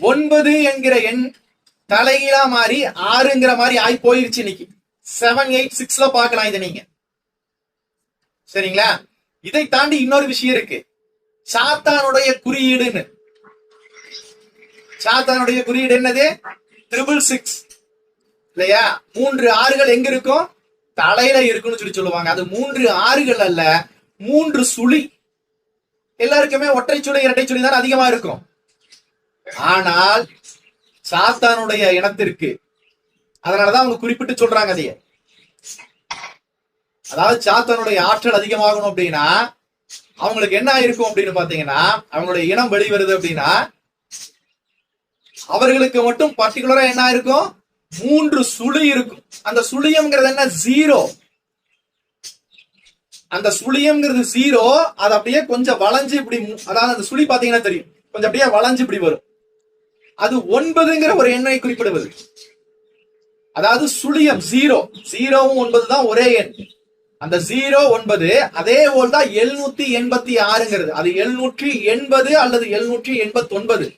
ஒன்பது என்கிற எண் தலைகீழா மாறி ஆறுங்கிற மாதிரி ஆகி போயிருச்சு இன்னைக்கு. செவன் எயிட் சிக்ஸ்ல பாக்கலாம் இதை நீங்க. சரிங்களா? இதை தாண்டி இன்னொரு விஷயம் இருக்கு. சாத்தானுடைய குறியீடுன்னு. சாத்தானுடைய குறியீடு என்னது? ட்ரிபிள் சிக்ஸ் இல்லையா? மூன்று ஆறுகள் எங்க இருக்கும்? தலையில இருக்குன்னு சொல்லி சொல்லுவாங்க. அது மூன்று ஆறுகள் அல்ல மூன்று சுழி. எல்லாருக்குமே ஒற்றை சுழி இரட்டை சுழி தான் அதிகமா இருக்கும். ஆனால் சாத்தானுடைய இனத்திற்கு. அதனாலதான் அவங்க குறிப்பிட்டு சொல்றாங்க அதைய. அதாவது சாத்தானுடைய ஆற்றல் அதிகமாகணும் அப்படின்னா அவங்களுக்கு என்ன ஆயிருக்கும் அப்படின்னு பாத்தீங்கன்னா அவங்களுடைய இனம் வெளிவருது அப்படின்னா அவர்களுக்கு மட்டும் பர்டிகுலரா என்ன இருக்கும் மூன்று சுழி இருக்கும். அந்த சுழியம்ங்கிறது என்ன? ஜீரோ அந்த சுழியம்ங்கிறது ஜீரோ அது அப்படியே கொஞ்சம் வளைஞ்சு இப்படி மு- அதாவது அந்த சுழி பாத்தீங்கன்னா தெரியும். கொஞ்சம் அப்படியே வளைஞ்சு இப்படி வரும். அது ஒன்பதுங்கிற ஒரு எண்ணை குறிப்பிடுவது. அதாவது சுழியம் ஜீரோ ஜீரோவும் ஒன்பது தான் ஒரே எண். அந்த ஜீரோ ஒன்பது அதே போல் தான் எழுநூத்தி எண்பத்தி ஆறுங்கிறது. அது எழுநூற்றி எண்பது அல்லது எழுநூற்றி எண்பத்தி ஒன்பது